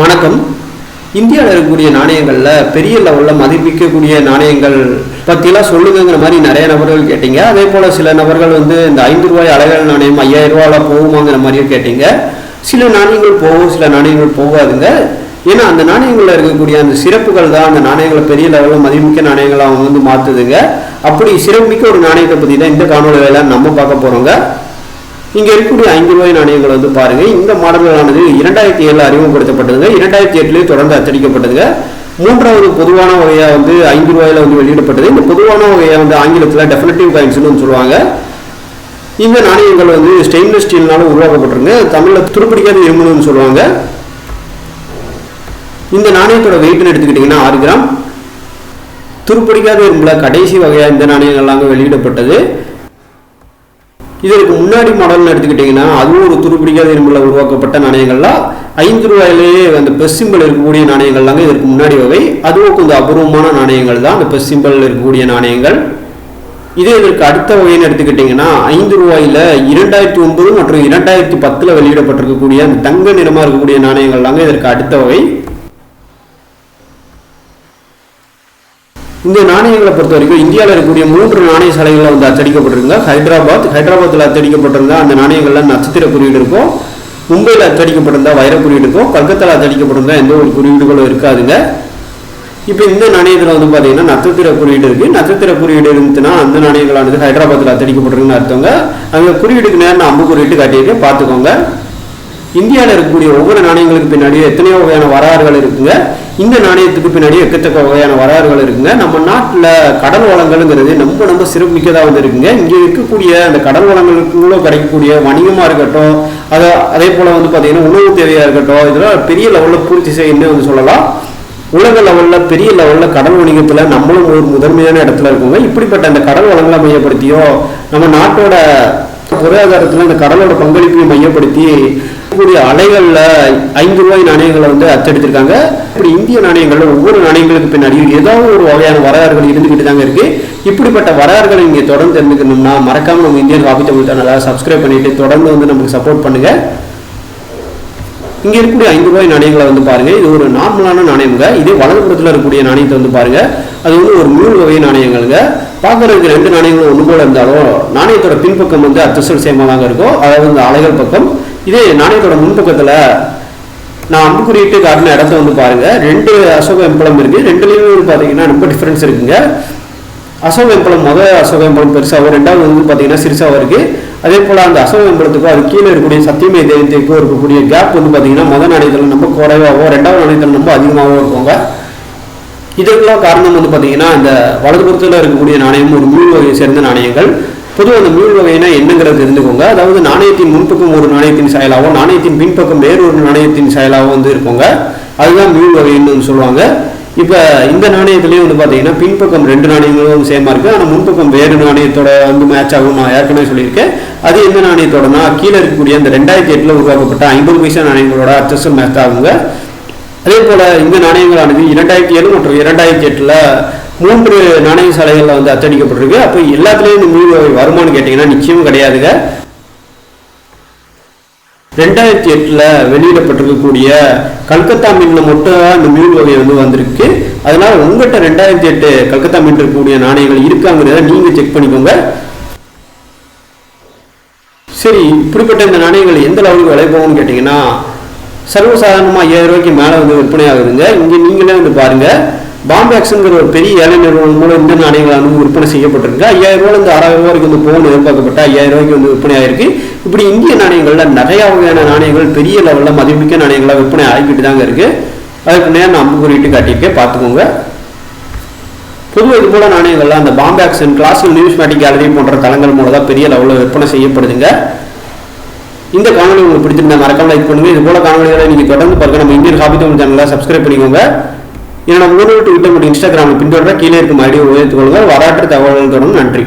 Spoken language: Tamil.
வணக்கம். இந்தியாவில் இருக்கக்கூடிய நாணயங்களில் பெரிய லெவலில் மதிப்பிக்கக்கூடிய நாணயங்கள் பற்றிலாம் சொல்லுங்கிற மாதிரி நிறைய நபர்கள் கேட்டீங்க. அதே போல் சில நபர்கள் வந்து இந்த ஐந்து ரூபாய் அழகல் நாணயம் ஐயாயிரம் ரூபாயில் போகுமாங்கிற மாதிரியும் கேட்டீங்க. சில நாணயங்கள் போகும் சில நாணயங்கள் போகாதுங்க. ஏன்னா அந்த நாணயங்களில் இருக்கக்கூடிய அந்த சிறப்புகள் தான் அந்த நாணயங்களை பெரிய லெவலில் மதிமிக்க நாணயங்களை அவங்க வந்து மாற்றுதுங்க அப்படி சிறப்புமிக்க ஒரு நாணயத்தை பற்றி தான் இந்த காணொலியில் நம்ம பார்க்க போகிறோங்க இங்கே இருக்கக்கூடிய ஐந்து ரூபாய் நாணயங்கள் வந்து பாருங்க. இந்த மாடல்களானது இரண்டாயிரத்தி ஏழில் அறிமுகப்படுத்தப்பட்டதுங்க. இரண்டாயிரத்தி எட்டுலேயே தொடர்ந்து அச்சடிக்கப்பட்டதுங்க. மூன்றாவது பொதுவான வகையாக வந்து ஐந்து ரூபாயில் வந்து வெளியிடப்பட்டது. இந்த பொதுவான வகையாக வந்து ஆங்கிலத்தில் டெஃபினட்டிவ் காயின்ஸ்னு சொல்லுவாங்க. இந்த நாணயங்கள் வந்து ஸ்டெயின்லெஸ் ஸ்டீல்னால உருவாக்கப்பட்டிருங்க. தமிழில் துருப்பிடிக்காத இரும்புன்னு சொல்லுவாங்க. இந்த நாணயத்தோட வெயிட்னு எடுத்துக்கிட்டிங்கன்னா ஆறு கிராம். துருப்பிடிக்காத இரும்புல கடைசி வகையாக இந்த நாணயங்கள்லாம் வெளியிடப்பட்டது. இதற்கு முன்னாடி மாடல்னு எடுத்துக்கிட்டிங்கன்னா அதுவும் ஒரு துருப்பிடிக்காத இரும்பில் உருவாக்கப்பட்ட நாணயங்கள்லாம் ஐந்து ரூபாயிலேயே அந்த பெஸ் சிம்பிள் இருக்கக்கூடிய நாணயங்கள்லாங்க இதற்கு முன்னாடி வகை. அதுவும் கொஞ்சம் அபூர்வமான நாணயங்கள் தான். அந்த பெஸ் இருக்கக்கூடிய நாணயங்கள். இதே இதற்கு அடுத்த வகைன்னு எடுத்துக்கிட்டிங்கன்னா ஐந்து ரூபாயில் இரண்டாயிரத்தி ஒன்பது மற்றும் இரண்டாயிரத்தி பத்தில் வெளியிடப்பட்டிருக்கக்கூடிய அந்த தங்க நிறமாக இருக்கக்கூடிய நாணயங்கள்லாங்க இதற்கு அடுத்த வகை. இந்த நாணயங்களை பொறுத்த வரைக்கும் இந்தியாவில் இருக்கக்கூடிய மூன்று நாணய சாலைகளில் வந்து அச்சடிக்கப்பட்டிருங்க ஹைதராபாத் ஹைதராபாத்தில் அச்சடிக்கப்பட்டிருந்த அந்த நாணயங்கள்ல நட்சத்திர குறியீடு இருக்கும். மும்பையில் அச்சடிக்கப்பட்டிருந்தா வைர குறியீடு இருக்கும். கல்கத்தாவில் அச்சடிக்கப்பட்டிருந்தா எந்த ஒரு குறியீடுகளும் இருக்காதுங்க. இப்போ இந்த நாணயத்தில் வந்து பார்த்தீங்கன்னா நட்சத்திர குறியீடு இருக்குது நட்சத்திர குறியீடு இருந்துச்சுன்னா அந்த நாணயங்களானது ஹைதராபாத்தில் அச்சடிக்கப்பட்டிருக்குன்னு அர்த்தங்க. அங்கே குறியீடுக்கு நேரம் அம்பு குறியீட்டு காட்டியிருக்கேன் பார்த்துக்கோங்க இந்தியாவில் இருக்கக்கூடிய ஒவ்வொரு நாணயங்களுக்கு பின்னாடியும் எத்தனையோ வகையான வரலாறுகள் இருக்குங்க. இந்த நாணயத்துக்கு பின்னாடி எக்கத்தக்க வகையான வரலாறுகள் இருக்குங்க. நம்ம நாட்டில் கடல் வளங்கள்ங்கிறது ரொம்ப ரொம்ப சிறப்புமிக்கதாக வந்து இருக்குங்க. இங்கே இருக்கக்கூடிய அந்த கடல் வளங்களுக்குள்ள கிடைக்கக்கூடிய வணிகமாக இருக்கட்டும் அதை அதே போல் வந்து பார்த்தீங்கன்னா உணவு தேவையாக இருக்கட்டும் இதெல்லாம் பெரிய லெவலில் பூர்த்தி செய்யணும்னு வந்து சொல்லலாம். உலக லெவலில் பெரிய லெவலில் கடல் வணிகத்தில் நம்மளும் ஒரு முதன்மையான இடத்துல இருக்கோங்க. இப்படிப்பட்ட அந்த கடல் வளங்களை மையப்படுத்தியோ நம்ம நாட்டோட பொருளாதாரத்தில் அந்த கடலோட பங்களிப்பையும் மையப்படுத்தி கூடிய அலைகளில் ஐந்து ரூபாய் நாணயங்களை வந்து அச்சடித்திருக்காங்க இப்படி இந்திய நாணயங்களில் ஒவ்வொரு நாணயங்களுக்கு பின்னாடியும் ஏதாவது ஒரு வகையான வரலாறுகள் இருந்துக்கிட்டு தாங்க இருக்கு. இப்படிப்பட்ட வரலாறுகளை இங்கே தொடர்ந்து தெரிஞ்சுக்கணும்னா மறக்காம நம்ம இந்தியன் காபி தமிழ் சேனலை சப்ஸ்கிரைப் பண்ணிட்டு தொடர்ந்து வந்து நமக்கு சப்போர்ட் பண்ணுங்க. இங்கே இருக்கக்கூடிய ஐந்து ரூபாய் நாணயங்களை வந்து பாருங்க. இது ஒரு நார்மலான நாணயங்க இதே வலதுபுறத்தில் இருக்கக்கூடிய நாணயத்தை வந்து பாருங்க. அது வந்து ஒரு நூல் வகை நாணயங்களுங்க. பார்க்கறதுக்கு ரெண்டு நாணயங்களும் ஒன்று போல இருந்தாலும் நாணயத்தோட பின்பக்கம் வந்து அத்தசல் சேமாக இருக்கும். அதாவது இந்த அலைகள் பக்கம். இதே நாணயத்தோட முன்பக்கத்தில் நான் அம்புக்குறியிட்டு காட்டின இடத்த வந்து பாருங்கள் ரெண்டு அசோக எம்பளம் இருக்குது ரெண்டுலேயுமே வந்து பார்த்தீங்கன்னா ரொம்ப டிஃப்ரென்ஸ் இருக்குங்க. அசோக எம்பளம் முதல் அசோக எம்பளம் பெருசாகவும் ரெண்டாவது வந்து பார்த்தீங்கன்னா சிறுசாகவும் இருக்குது அதே போல் அந்த அசோக எம்பளத்துக்கும் அது கீழே இருக்கக்கூடிய சத்தியமே தெய்வத்துக்கும் இருக்கக்கூடிய கேப் வந்து பார்த்தீங்கன்னா முதல் நாணயத்தில் ரொம்ப குறைவாகவும் ரெண்டாவது நாணயத்தில் ரொம்ப அதிகமாகவும் இருக்குங்க. இதற்கெல்லாம் காரணம் வந்து பார்த்தீங்கன்னா இந்த வலதுபுறத்தில் இருக்கக்கூடிய நாணயம் ஒரு முழு வகையை சேர்ந்த நாணயங்கள். பொதுவாக அந்த மீள் வகைனா என்னங்கிறது தெரிஞ்சுக்கோங்க. அதாவது நாணயத்தின் முன்பக்கம் ஒரு நாணயத்தின் செயலாகவும் நாணயத்தின் பின்பக்கம் வேறொரு நாணயத்தின் செயலாகவும் வந்து இருப்போங்க. அதுதான் மீள் வகைன்னு சொல்லுவாங்க. இப்போ இந்த நாணயத்துலேயும் வந்து பார்த்தீங்கன்னா பின்பக்கம் ரெண்டு நாணயங்களும் சேமாக இருக்குது ஆனால் முன்பக்கம் வேறு நாணயத்தோட வந்து மேட்ச் ஆகும். நான் ஏற்கனவே சொல்லியிருக்கேன். அது எந்த நாணயத்தோடனா கீழே இருக்கக்கூடிய அந்த ரெண்டாயிரத்தி எட்டில் உருவாக்கப்பட்ட ஐம்பது பைசா நாணயங்களோட அச்சஸும் மேட்ச் ஆகுங்க. அதே போல் இந்த நாணயங்களானது இரண்டாயிரத்தி ஏழு மற்றும் இரண்டாயிரத்தி எட்டில் மூன்று நாணய சாலைகளில் வந்து அச்சடிக்கப்பட்டிருக்கு அப்போ எல்லாத்துலேயும் இந்த மீள் வகை வருமானு கேட்டிங்கன்னா நிச்சயம் கிடையாதுங்க. ரெண்டாயிரத்தி எட்டில் வெளியிடப்பட்டிருக்கக்கூடிய கல்கத்தா மீனில் மட்டும் இந்த மீள் வகை வந்து வந்திருக்கு. அதனால உங்கள்கிட்ட ரெண்டாயிரத்தி எட்டு கல்கத்தா மீன் இருக்கக்கூடிய நாணயங்கள் இருக்காங்கிறத நீங்கள் செக் பண்ணிக்கோங்க. சரி இப்படிப்பட்ட இந்த நாணயங்கள் எந்த லெவலுக்கு விலை போகும்னு கேட்டிங்கன்னா சர்வசாதாரணமாக ஐயாயிரம் ரூபாய்க்கு மேலே வந்து விற்பனை ஆகுதுங்க. இங்கே நீங்களே வந்து பாருங்கள் பாம்பேக்ஸுங்கிற ஒரு பெரிய ஏழை நிறுவனம் மூலம் இந்த நாணயங்கள் விற்பனை செய்யப்பட்டிருக்கு. ஐயாயிரம் ரூபாய் ரூபாயிலிருந்து ஆறாயிரம் ரூபாய்க்கு வந்து போகணும் எதிர்பார்க்கப்பட்ட ஐயாயிரம் ரூபாய்க்கு வந்து விற்பனை ஆயிருக்கு. இப்படி இந்திய நாணயங்களில் நிறைய வகையான நாணயங்கள் பெரிய லெவலில் மதிப்புமிக்க நாணயங்களாக விற்பனை ஆகிக்கிட்டு தாங்க இருக்கு. அதுக்கு நேரம் நான் அம்பு குறியிட்டு காட்டியிருக்கேன். பார்த்துக்கோங்க. பொதுவாக இது போல நாணயங்கள்லாம் அந்த பாம்பேக்ஸன் கிளாசிக்கல் நியூஸ்மேட்டிக் கேலரி போன்ற தளங்கள் மூலம் தான் பெரிய லெவலில் விற்பனை செய்யப்படுதுங்க. இந்த காணொலி உங்களுக்கு பிடிச்சிருந்தா மறக்காம லைக் பண்ணுங்க. இது போல காணொலிகளை நீங்க தொடர்ந்து பார்க்க நம்ம இந்தியன் ஹாபி தமிழ் சேனலை சப்ஸ்கிரைப் பண்ணிக்கோங்க. என்னோட மூணு ட்விட்டர் மற்றும் இன்ஸ்டாகிராமில் பின்தொடர கீழே இருக்கும் ஐடியை உயர்த்துக் கொள்ளுங்கள். வரலாற்று தகவல்கள் தொடரும் நன்றி.